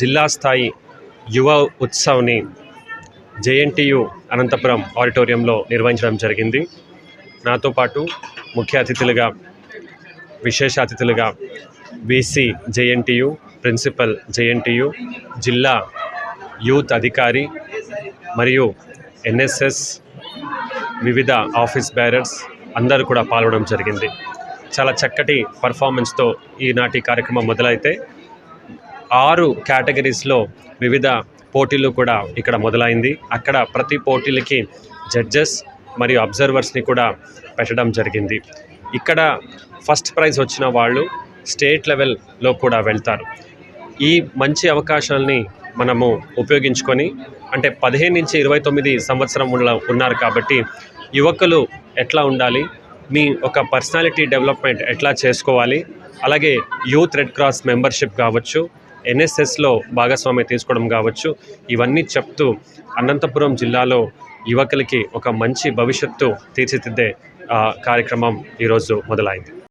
జిల్లా స్థాయి యువ ఉత్సవ్ని జేఎన్టీయు అనంతపురం ఆడిటోరియంలో నిర్వహించడం జరిగింది. నాతో పాటు ముఖ్య అతిథులుగా విశేష అతిథులుగా వీసీ జేఎన్టీయు ప్రిన్సిపల్ జేఎన్టీయు జిల్లా యూత్ అధికారి మరియు ఎన్ఎస్ఎస్ వివిధ ఆఫీస్ బ్యారర్స్ అందరూ కూడా పాల్గొనడం జరిగింది. చాలా చక్కటి పర్ఫార్మెన్స్తో ఈనాటి కార్యక్రమం మొదలైతే ఆరు కేటగిరీస్లో వివిధ పోటీలు కూడా ఇక్కడ మొదలైంది. అక్కడ ప్రతి పోటీలకి జడ్జెస్ మరియు అబ్జర్వర్స్ని కూడా పెట్టడం జరిగింది. ఇక్కడ ఫస్ట్ ప్రైజ్ వచ్చిన వాళ్ళు స్టేట్ లెవెల్లో కూడా వెళ్తారు. ఈ మంచి అవకాశాలని మనము ఉపయోగించుకొని అంటే పదిహేను నుంచి ఇరవై తొమ్మిది సంవత్సరం ఉన్నారు కాబట్టి యువకులు ఎట్లా ఉండాలి మీ ఒక పర్సనాలిటీ డెవలప్మెంట్ ఎట్లా చేసుకోవాలి అలాగే యూత్ రెడ్ క్రాస్ మెంబర్షిప్ కావచ్చు ఎన్ఎస్ఎస్లో భాగస్వామ్యం తీసుకోవడం కావచ్చు. ఇవన్నీ చెప్తూ అనంతపురం జిల్లాలో యువకులకి ఒక మంచి భవిష్యత్తు తీర్చిదిద్దే కార్యక్రమం ఈరోజు మొదలైంది.